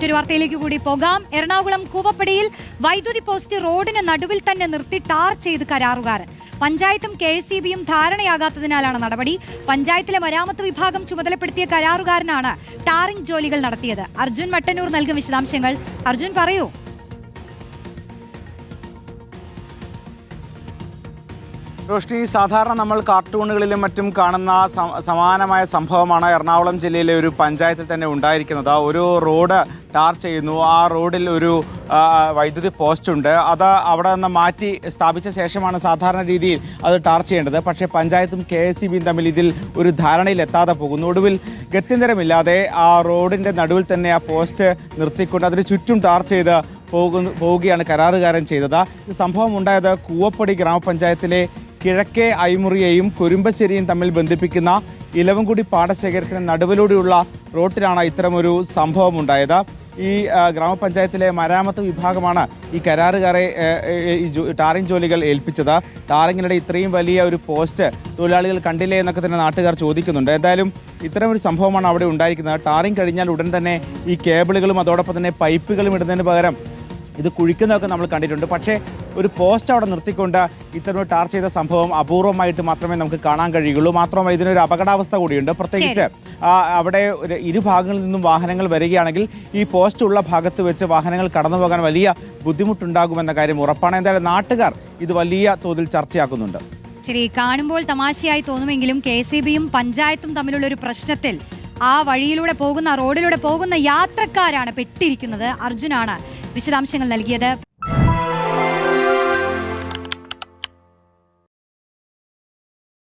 മറ്റൊരു വാർത്തയിലേക്ക് കൂടി പോകാം. എറണാകുളം കൂവപ്പടിയിൽ വൈദ്യുതി പോസ്റ്റ് റോഡിന് നടുവിൽ തന്നെ നിർത്തി ടാർ ചെയ്ത് കരാറുകാരൻ. പഞ്ചായത്തും കെ എസ് സി ബിയും ധാരണയാകാത്തതിനാലാണ് നടപടി. പഞ്ചായത്തിലെ മരാമത്ത് വിഭാഗം ചുമതലപ്പെടുത്തിയ കരാറുകാരനാണ് ടാറിംഗ് ജോലികൾ നടത്തിയത്. അർജുൻ മട്ടന്നൂർ നൽകും വിശദാംശങ്ങൾ. അർജുൻ പറയൂ. റോഷ്നി സാധാരണ നമ്മൾ കാർട്ടൂണുകളിലും മറ്റും കാണുന്ന സമാനമായ സംഭവമാണ് എറണാകുളം ജില്ലയിലെ ഒരു പഞ്ചായത്തിൽ തന്നെ ഉണ്ടായിരിക്കുന്നത്. ഒരു റോഡ് ടാർ ചെയ്യുന്നു. ആ റോഡിൽ ഒരു വൈദ്യുതി പോസ്റ്റ് ഉണ്ട്. അത് അവിടെ നിന്ന് മാറ്റി സ്ഥാപിച്ച ശേഷമാണ് സാധാരണ രീതിയിൽ അത് ടാർ ചെയ്യേണ്ടത്. പക്ഷേ പഞ്ചായത്തും കെ എസ് സി തമ്മിൽ ഇതിൽ ഒരു ധാരണയിൽ എത്താതെ പോകുന്നു. ഒടുവിൽ ഗത്യന്തരമില്ലാതെ ആ റോഡിന്റെ നടുവിൽ തന്നെ ആ പോസ്റ്റ് നിർത്തിക്കൊണ്ട് അതിന് ചുറ്റും ടാർ ചെയ്ത് പോകുന്നു പോവുകയാണ് കരാറുകാരൻ ചെയ്തത്. സംഭവം ഉണ്ടായത് കൂവപ്പടി ഗ്രാമപഞ്ചായത്തിലെ കിഴക്കേ ഐമുറിയെയും കുരുമ്പശ്ശേരിയും തമ്മിൽ ബന്ധിപ്പിക്കുന്ന ഇലവൻകുടി പാടശേഖരത്തിന് നടുവിലൂടെയുള്ള റോട്ടിലാണ് ഇത്തരമൊരു സംഭവം ഉണ്ടായത് ഈ ഗ്രാമപഞ്ചായത്തിലെ മരാമത്ത് വിഭാഗമാണ് ഈ കരാറുകാരെ ഈ ടാറിംഗ് ജോലികൾ ഏൽപ്പിച്ചത്. ടാറിങ്ങിനിടെ ഇത്രയും വലിയ ഒരു പോസ്റ്റ് തൊഴിലാളികൾ കണ്ടില്ലേ എന്നൊക്കെ തന്നെ നാട്ടുകാർ ചോദിക്കുന്നുണ്ട്. എന്തായാലും ഇത്തരം ഒരു സംഭവമാണ് അവിടെ ഉണ്ടായിരിക്കുന്നത്. ടാറിംഗ് കഴിഞ്ഞാൽ ഉടൻ തന്നെ ഈ കേബിളുകളും അതോടൊപ്പം തന്നെ പൈപ്പുകളും ഇടുന്നതിന് പകരം ഇത് കുഴിക്കുന്നതൊക്കെ നമ്മൾ കണ്ടിട്ടുണ്ട്. പക്ഷേ ഒരു പോസ്റ്റ് അവിടെ നിർത്തിക്കൊണ്ട് ഇത്തരം ടാർച്ച് ടാർ ചെയ്ത സംഭവം അപൂർവമായിട്ട് മാത്രമേ നമുക്ക് കാണാൻ കഴിയുള്ളൂ മാത്രമല്ല ഇതിനൊരു അപകടാവസ്ഥ കൂടിയുണ്ട്. പ്രത്യേകിച്ച് അവിടെ ഒരു ഇരുഭാഗങ്ങളിൽ നിന്നും വാഹനങ്ങൾ വരികയാണെങ്കിൽ ഈ പോസ്റ്റ് ഉള്ള ഭാഗത്ത് വെച്ച് വാഹനങ്ങൾ കടന്നു പോകാൻ വലിയ ബുദ്ധിമുട്ടുണ്ടാകുമെന്ന കാര്യം ഉറപ്പാണ്. എന്തായാലും നാട്ടുകാർ ഇത് വലിയ തോതിൽ ചർച്ചയാക്കുന്നുണ്ട്. ശരി കാണുമ്പോൾ തമാശയായി തോന്നുമെങ്കിലും കെ സി ബിയും പഞ്ചായത്തും തമ്മിലുള്ള ഒരു പ്രശ്നത്തിൽ ആ വഴിയിലൂടെ പോകുന്ന റോഡിലൂടെ പോകുന്ന യാത്രക്കാരാണ് പെട്ടിരിക്കുന്നത്. അർജുനാണ്. വിശദാംശങ്ങൾ നൽകിയത്